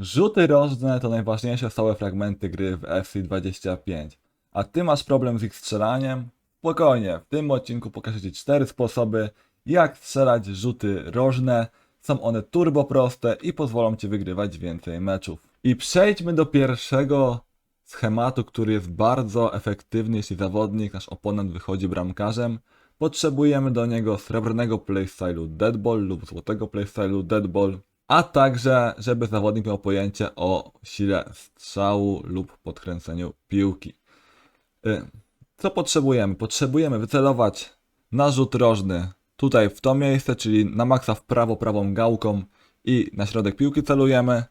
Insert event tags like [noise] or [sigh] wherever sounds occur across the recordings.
Rzuty rożne to najważniejsze stałe fragmenty gry w FC25. A ty masz problem z ich strzelaniem? Spokojnie, w tym odcinku pokażę Ci cztery sposoby, jak strzelać rzuty rożne. Są one turbo proste i pozwolą Ci wygrywać więcej meczów. I przejdźmy do pierwszego schematu, który jest bardzo efektywny, jeśli zawodnik, nasz oponent wychodzi bramkarzem. Potrzebujemy do niego srebrnego playstylu deadball lub złotego playstylu deadball, a także, żeby zawodnik miał pojęcie o sile strzału lub podkręceniu piłki. Y, Co potrzebujemy? Potrzebujemy wycelować na rzut rożny tutaj w to miejsce, czyli na maksa w prawo prawą gałką i na środek piłki celujemy,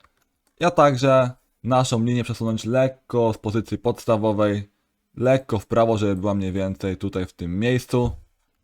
a także naszą linię przesunąć lekko z pozycji podstawowej, lekko w prawo, żeby była mniej więcej tutaj w tym miejscu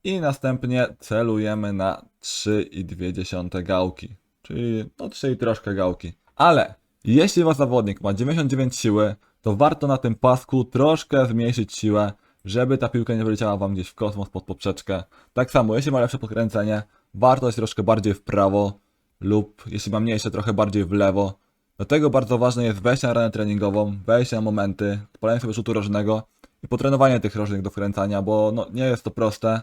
i następnie celujemy na 3,2 gałki, czyli no 3 i troszkę gałki. Ale jeśli wasz zawodnik ma 99 siły, to warto na tym pasku troszkę zmniejszyć siłę, żeby ta piłka nie wyleciała wam gdzieś w kosmos pod poprzeczkę. Tak samo, jeśli ma lepsze podkręcenie, warto jest troszkę bardziej w prawo lub jeśli ma mniejsze, trochę bardziej w lewo. Dlatego bardzo ważne jest wejście na ranę treningową, wejście na momenty, spalenie sobie rzutu rożnego i potrenowanie tych rożnych do wkręcania, bo no, nie jest to proste,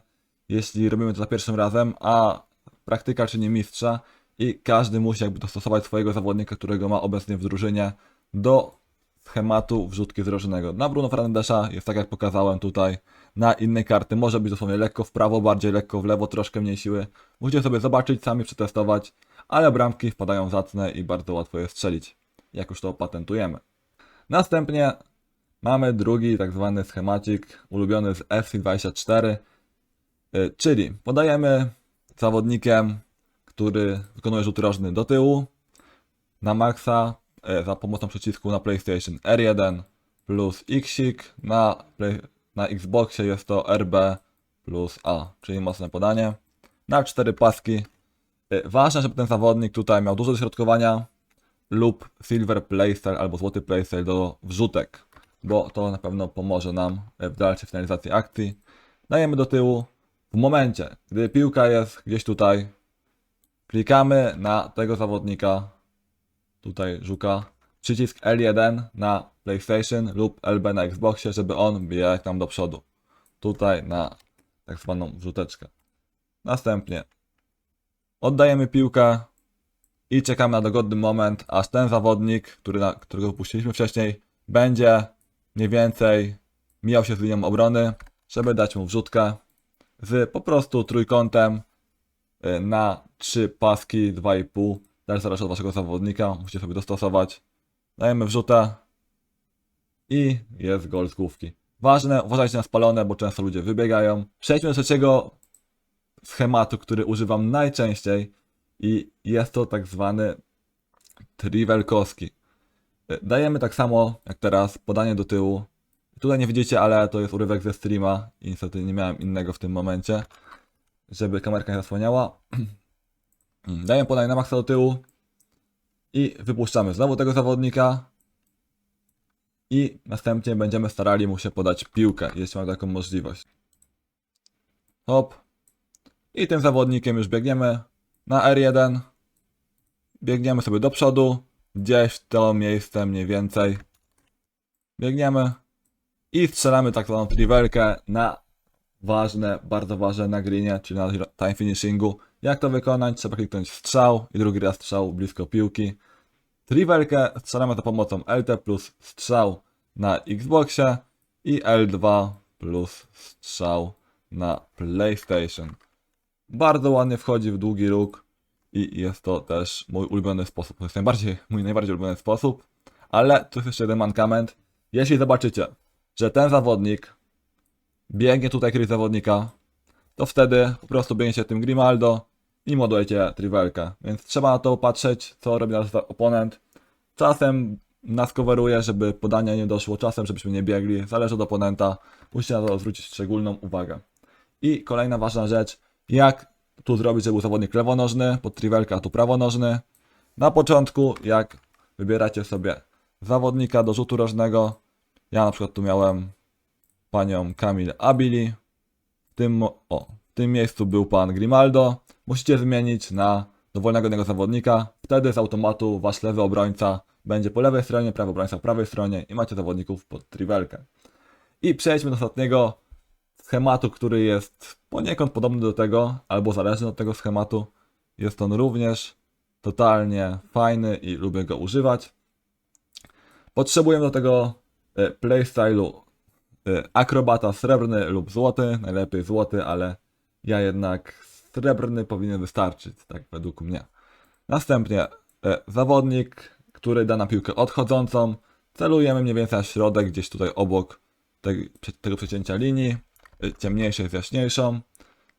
jeśli robimy to za pierwszym razem, a praktyka czyni mistrza i każdy musi jakby dostosować swojego zawodnika, którego ma obecnie w drużynie do schematu wrzutki z rożnego. Na Bruno Fernandesza jest tak jak pokazałem tutaj, na inne karty może być dosłownie lekko w prawo, bardziej lekko w lewo, troszkę mniej siły. Musicie sobie zobaczyć, sami przetestować, ale bramki wpadają zacne i bardzo łatwo je strzelić, jak już to opatentujemy. Następnie mamy drugi tak zwany schemacik ulubiony z FC24, y, czyli podajemy zawodnikiem, który wykonuje rzut rożny do tyłu, na maksa e, za pomocą przycisku na PlayStation R1 plus Xik, na, play, na Xboxie jest to RB plus A, czyli mocne podanie. Na cztery paski. E, Ważne, żeby ten zawodnik tutaj miał dużo dośrodkowania lub silver playstyle albo złoty playstyle do wrzutek, bo to na pewno pomoże nam e, w dalszej finalizacji akcji. Dajemy do tyłu. W momencie, gdy piłka jest gdzieś tutaj, klikamy na tego zawodnika, tutaj żuka, przycisk L1 na PlayStation lub LB na Xboxie, żeby on bijał nam do przodu. Tutaj na tak zwaną wrzuteczkę. Następnie oddajemy piłkę i czekamy na dogodny moment, aż ten zawodnik, który którego wypuściliśmy wcześniej, będzie mniej więcej mijał się z linią obrony, żeby dać mu wrzutkę z po prostu trójkątem y, na trzy paski 2,5. Też zależy od waszego zawodnika, musicie sobie dostosować. Dajemy wrzutę i jest gol z główki. Ważne, uważajcie na spalone, bo często ludzie wybiegają. Przejdźmy do trzeciego schematu, który używam najczęściej i jest to tak zwany trivelkowski. Y, Dajemy tak samo jak teraz podanie do tyłu. Tutaj nie widzicie, ale to jest urywek ze streama i niestety nie miałem innego w tym momencie, żeby kamerka nie zasłaniała. [clears throat] Dajemy podanie na maksa do tyłu i wypuszczamy znowu tego zawodnika i następnie będziemy starali mu się podać piłkę, jeśli mamy taką możliwość. Hop. I tym zawodnikiem już biegniemy na R1. Biegniemy sobie do przodu, gdzieś to miejsce mniej więcej. Biegniemy i strzelamy tak zwaną trivelkę na ważne, bardzo ważne na greenie, czyli na time finishingu. Jak to wykonać? Trzeba kliknąć strzał i drugi raz strzał blisko piłki. Trivelkę strzelamy za pomocą LT plus strzał na Xboxie i L2 plus strzał na PlayStation. Bardzo ładnie wchodzi w długi róg i jest to też mój ulubiony sposób. To jest najbardziej, mój najbardziej ulubiony sposób. Ale tu jest jeszcze jeden mankament. Jeśli zobaczycie, że ten zawodnik biegnie tutaj kryć zawodnika, to wtedy po prostu biegniecie tym Grimaldo i modujecie trivelkę. Więc trzeba na to patrzeć, co robi nasz oponent. Czasem nas coveruje, żeby podanie nie doszło, czasem żebyśmy nie biegli. Zależy od oponenta. Musicie na to zwrócić szczególną uwagę. I kolejna ważna rzecz, jak tu zrobić, żeby był zawodnik lewonożny, pod trivelkę, a tu prawonożny. Na początku, jak wybieracie sobie zawodnika do rzutu rożnego, ja na przykład tu miałem panią Kamil Abili. W tym, o, w tym miejscu był pan Grimaldo. Musicie zmienić na dowolnego innego zawodnika. Wtedy z automatu wasz lewy obrońca będzie po lewej stronie, prawy obrońca po prawej stronie i macie zawodników pod trivelkę. I przejdźmy do ostatniego schematu, który jest poniekąd podobny do tego, albo zależny od tego schematu. Jest on również totalnie fajny i lubię go używać. Potrzebujemy do tego e, playstylu akrobata srebrny lub złoty, najlepiej złoty, ale ja jednak srebrny powinien wystarczyć, tak według mnie. Następnie e, zawodnik, który da na piłkę odchodzącą, celujemy mniej więcej na środek, gdzieś tutaj obok tego przecięcia linii, y, ciemniejszej z jaśniejszą.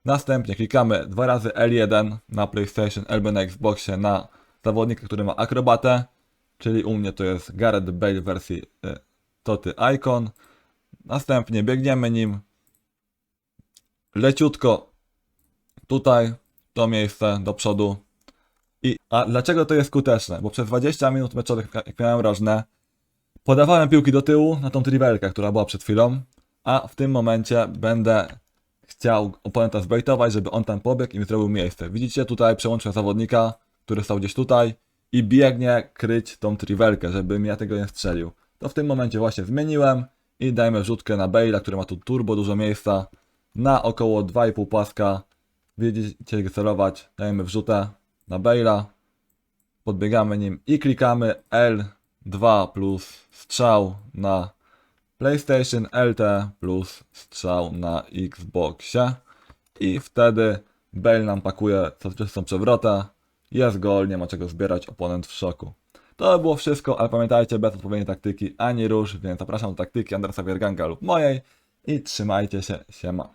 Następnie klikamy dwa razy L1 na PlayStation albo na Xboxie na zawodnika, który ma akrobatę, czyli u mnie to jest Gareth Bale w wersji y, Toty Icon. Następnie biegniemy nim leciutko tutaj, to miejsce do przodu. I, a dlaczego to jest skuteczne? Bo przez 20 minut meczowych, jak miałem rożne, podawałem piłki do tyłu na tą trivelkę, która była przed chwilą, a w tym momencie będę chciał oponenta zbejtować, żeby on tam pobiegł i mi zrobił miejsce. Widzicie tutaj przełączę zawodnika, który stał gdzieś tutaj i biegnie kryć tą trivelkę, żeby ja tego nie strzelił. To w tym momencie właśnie zmieniłem i dajmy wrzutkę na Bale'a, który ma tu turbo dużo miejsca, na około 2,5 paska. Widzicie, gdzie celować, dajemy wrzutę na Bale'a, podbiegamy nim i klikamy L2 plus strzał na PlayStation, LT plus strzał na Xboxie. I wtedy Bale nam pakuje są przewrotę, jest gol, nie ma czego zbierać, oponent w szoku. To by było wszystko, ale pamiętajcie, bez odpowiedniej taktyki ani rusz, więc zapraszam do taktyki Andersa Wierganga lub mojej i trzymajcie się, siema.